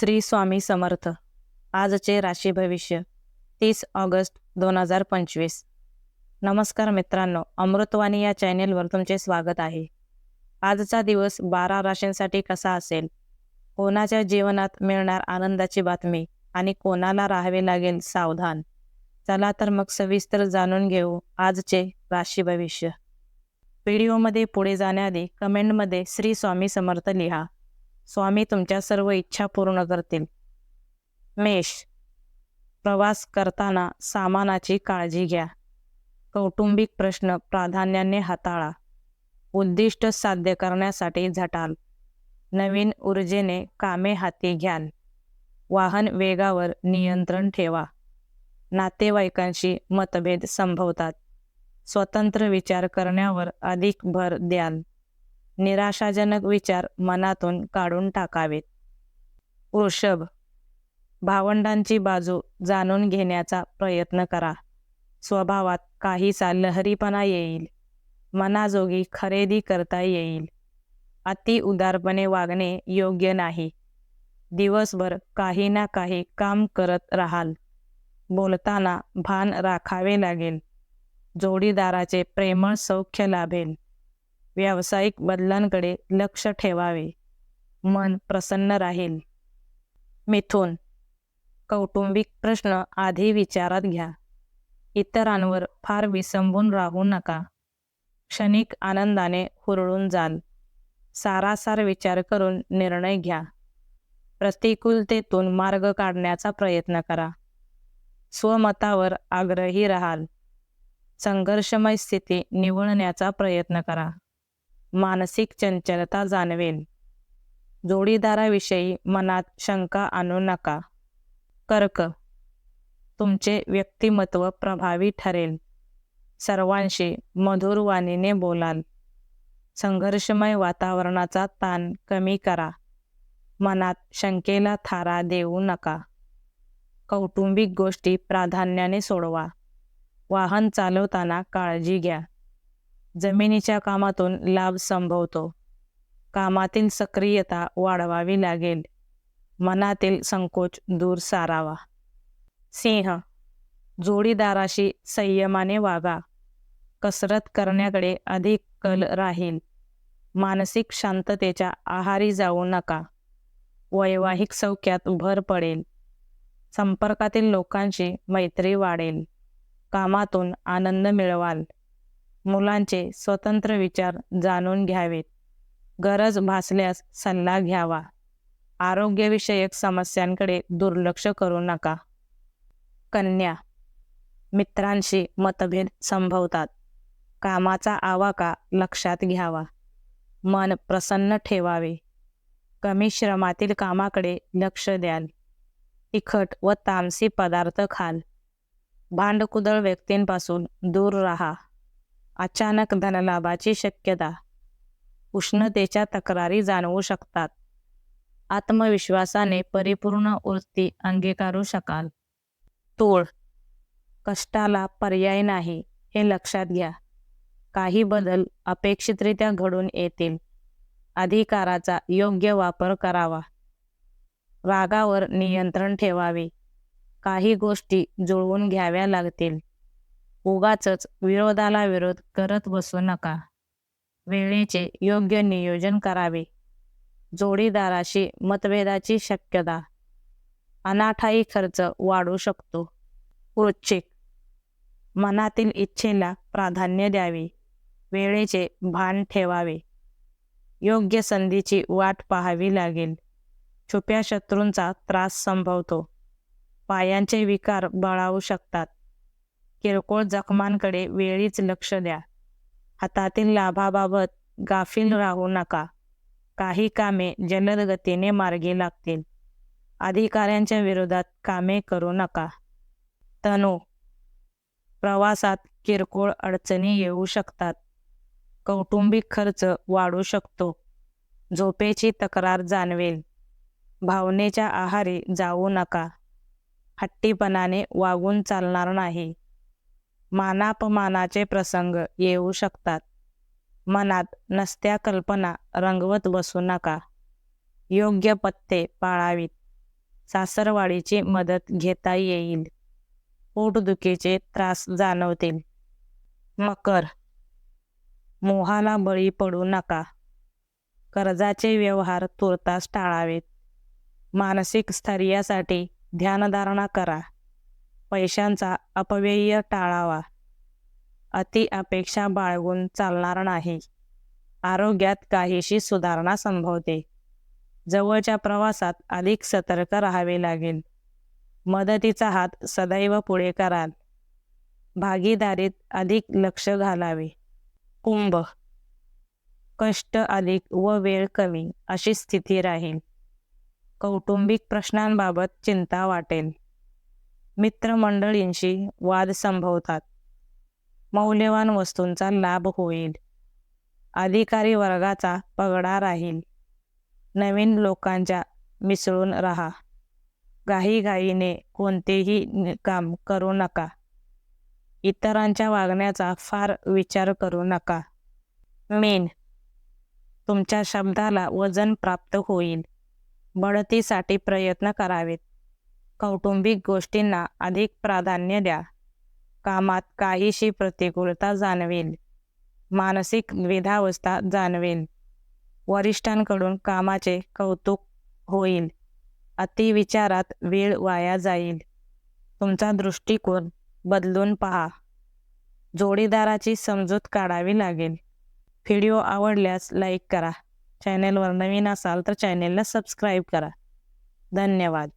श्री स्वामी समर्थ. आजचे राशी भविष्य तीस ऑगस्ट दोन हजार पंचवीस. नमस्कार मित्रांनो अमृतवाणी या चॅनेलवर तुमचे स्वागत आहे. आजचा दिवस बारा राशींसाठी कसा असेल? कोणाच्या जीवनात मिळणार आनंदाची बातमी आणि कोणाला राहावे लागेल सावधान? चला तर मग सविस्तर जाणून घेऊ आजचे राशी भविष्य. व्हिडिओमध्ये पुढे जाण्याआधी कमेंटमध्ये श्री स्वामी समर्थ लिहा. स्वामी तुमच्या सर्व इच्छा पूर्ण करतील. मेष प्रवास करताना सामानाची काळजी घ्या. कौटुंबिक प्रश्न प्राधान्याने हाताळा. उद्दिष्ट साध्य करण्यासाठी झटाल. नवीन ऊर्जेने कामे हाती घ्याल. वाहन वेगावर नियंत्रण ठेवा. नातेवाईकांशी मतभेद संभवतात. स्वतंत्र विचार करण्यावर अधिक भर द्याल. निराशाजनक विचार मनातून काढून टाकावेत. वृषभ भावंडांची बाजू जाणून घेण्याचा प्रयत्न करा. स्वभावात काहीसा लहरीपणा येईल. मनाजोगी खरेदी करता येईल. अति उदारपणे वागणे योग्य नाही. दिवसभर काही ना काही काम करत राहाल. बोलताना भान राखावे लागेल. जोडीदाराचे प्रेमळ सौख्य लाभेल. व्यावसायिक बदलांकडे लक्ष ठेवावे. मन प्रसन्न राहील. मिथून. कौटुंबिक प्रश्न आधी विचारात घ्या. इतरांवर फार विसंबून राहू नका. क्षणिक आनंदाने हुरळून जाल. सारासार विचार करून निर्णय घ्या. प्रतिकूलतेतून मार्ग काढण्याचा प्रयत्न करा. स्वमतावर आग्रही राहाल. संघर्षमय स्थिती निवळण्याचा प्रयत्न करा. मानसिक चंचलता जाणवेल जोडीदाराविषयी मनात शंका आणू नका. कर्क तुमचे व्यक्तिमत्व प्रभावी ठरेल. सर्वांशी मधुर वाणीने बोलाल. संघर्षमय वातावरणाचा ताण कमी करा. मनात शंकेला थारा देऊ नका. कौटुंबिक गोष्टी प्राधान्याने सोडवा. वाहन चालवताना काळजी घ्या. जमिनीच्या कामातून लाभ संभवतो. कामातील सक्रियता वाढवावी लागेल. मनातील संकोच दूर सारावा. सिंह जोडीदाराशी संयमाने वागा. कसरत करण्याकडे अधिक कल राहील. मानसिक शांततेच्या आहारी जाऊ नका. वैवाहिक सौख्यात भर पडेल. संपर्कातील लोकांशी मैत्री वाढेल. कामातून आनंद मिळवाल. मुलांचे स्वतंत्र विचार जाणून घ्यावेत. गरज भासल्यास सल्ला घ्यावा. आरोग्यविषयक समस्यांकडे दुर्लक्ष करू नका. कन्या मित्रांशी मतभेद संभवतात. कामाचा आवाका लक्षात घ्यावा. मन प्रसन्न ठेवावे. कमी श्रमातील कामाकडे लक्ष द्याल. तिखट व तामसी पदार्थ खाल. भांडकुदळ व्यक्तींपासून दूर राहा. अचानक धनलाभाची शक्यता. उष्णतेच्या तक्रारी जाणवू शकतात. आत्मविश्वासाने परिपूर्ण वृत्ती अंगीकारू शकाल. तोळ. कष्टाला पर्याय नाही हे लक्षात घ्या. काही बदल अपेक्षितरित्या घडून येतील. अधिकाराचा योग्य वापर करावा. रागावर नियंत्रण ठेवावे. काही गोष्टी जुळवून घ्याव्या लागतील. उगाच विरोधाला विरोध करत बसू नका. वेळेचे योग्य नियोजन करावे. जोडीदाराशी मतभेदाची शक्यता. अनाठाई खर्च वाढू शकतो. वृश्चिक. मनातील इच्छेला प्राधान्य द्यावे. वेळेचे भान ठेवावे. योग्य संधीची वाट पाहावी लागेल. छुप्या शत्रूंचा त्रास संभवतो. पायांचे विकार बळावू शकतात. किरकोळ जखमांकडे वेळीच लक्ष द्या. हातातील लाभाबाबत गाफील राहू नका. काही कामे जलद गतीने मार्गी लागतील. अधिकाऱ्यांच्या विरोधात कामे करू नका. तनु प्रवासात किरकोळ अडचणी येऊ शकतात. कौटुंबिक खर्च वाढू शकतो. झोपेची तक्रार जाणवेल. भावनेच्या आहारी जाऊ नका. हट्टीपणाने वागून चालणार नाही. मानापमानाचे प्रसंग येऊ शकतात. मनात नसत्या कल्पना रंगवत बसू नका. योग्य पत्ते पाळावीत. सासरवाडीची मदत घेता येईल. पोटदुखीचे त्रास जाणवतील. मकर. मोहाला बळी पडू नका. कर्जाचे व्यवहार तुर्तास टाळावेत. मानसिक स्थैर्यासाठी ध्यानधारणा करा. पैशांचा अपव्यय टाळावा. अति अपेक्षा बाळगून चालणार नाही. आरोग्यात काहीशी सुधारणा संभवते. जवळच्या प्रवासात अधिक सतर्क राहावे लागेल. मदतीचा हात सदैव पुढे कराल भागीदारीत अधिक लक्ष घालावे. कुंभ. कष्ट अधिक व वेळ कमी अशी स्थिती राहील. कौटुंबिक प्रश्नांबाबत चिंता वाटेल. मित्रमंडळींशी वाद संभवतात. मौल्यवान वस्तूंचा लाभ होईल. अधिकारी वर्गाचा पगडा राहील. नवीन लोकांच्या मिसळून राहा. घाईघाईने कोणतेही काम करू नका. इतरांच्या वागण्याचा फार विचार करू नका. मेन तुमच्या शब्दाला वजन प्राप्त होईल. बढतीसाठी प्रयत्न करावेत. कौटुंबिक गोष्टींना अधिक प्राधान्य द्या. कामात काहीशी प्रतिकूलता जाणवेल. मानसिक द्विधावस्था जाणवेल. वरिष्ठांकडून कामाचे कौतुक होईल. अतिविचारात वेळ वाया जाईल. तुमचा दृष्टिकोन बदलून पहा. जोडीदाराची समजूत काढावी लागेल. व्हिडिओ आवडल्यास लाईक करा. चॅनेलवर नवीन असाल तर चॅनेलला सबस्क्राईब करा. धन्यवाद.